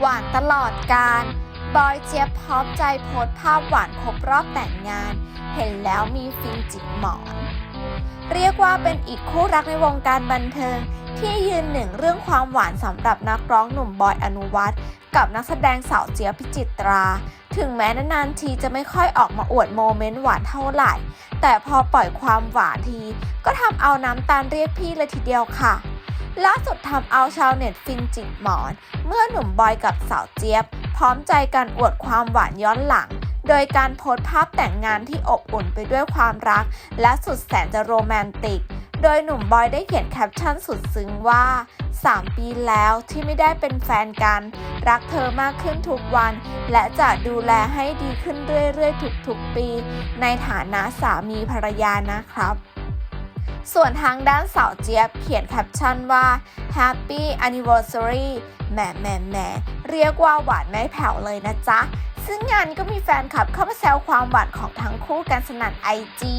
หวานตลอดการ บอยเจี๊ยบพร้อมใจโพสภาพหวานครบรอบแต่งงาน เห็นแล้วมีฟินจิกหมอน เรียกว่าเป็นอีกคู่รักในวงการบันเทิง ที่ยืนหนึ่งเรื่องความหวานสำหรับนักร้องหนุ่มบอยอนุวัฒน์กับนักแสดงสาวเจี๊ยบพิจิตรา ถึงแม้นานๆทีจะไม่ค่อยออกมาอวดโมเมนต์หวานเท่าไหร่ แต่พอปล่อยความหวานที ก็ทำเอาน้ำตาลเรียกพี่เลยทีเดียวค่ะ ล่าสุดทำเอาชาวเน็ตฟินจิกหมอน เมื่อหนุ่มบอยกับสาวเจี๊ยบ พร้อมใจกันอวดความหวานย้อนหลัง โดยการโพสต์ภาพแต่งงานที่อบอุ่นไปด้วยความรัก และสุดแสนจะโรแมนติก โดยหนุ่มบอยได้เขียนแคปชั่นสุดซึ้งว่า 3 ปีแล้วที่ไม่ได้เป็นแฟนกัน รักเธอมากขึ้นทุกวัน และจะดูแลให้ดีขึ้นเรื่อยๆทุกๆปี ในฐานะสามีภรรยานะครับ ส่วนทางด้านสาวเจี๊ยบเขียนแคปชั่นว่า Happy Anniversary แหมแหมแหมเรียกว่าหวานไม่แผ่วเลยนะจ๊ะ ซึ่งงานนี้ก็มีแฟนคลับเข้ามาแซวความหวานของทั้งคู่กันสนั่นไอจี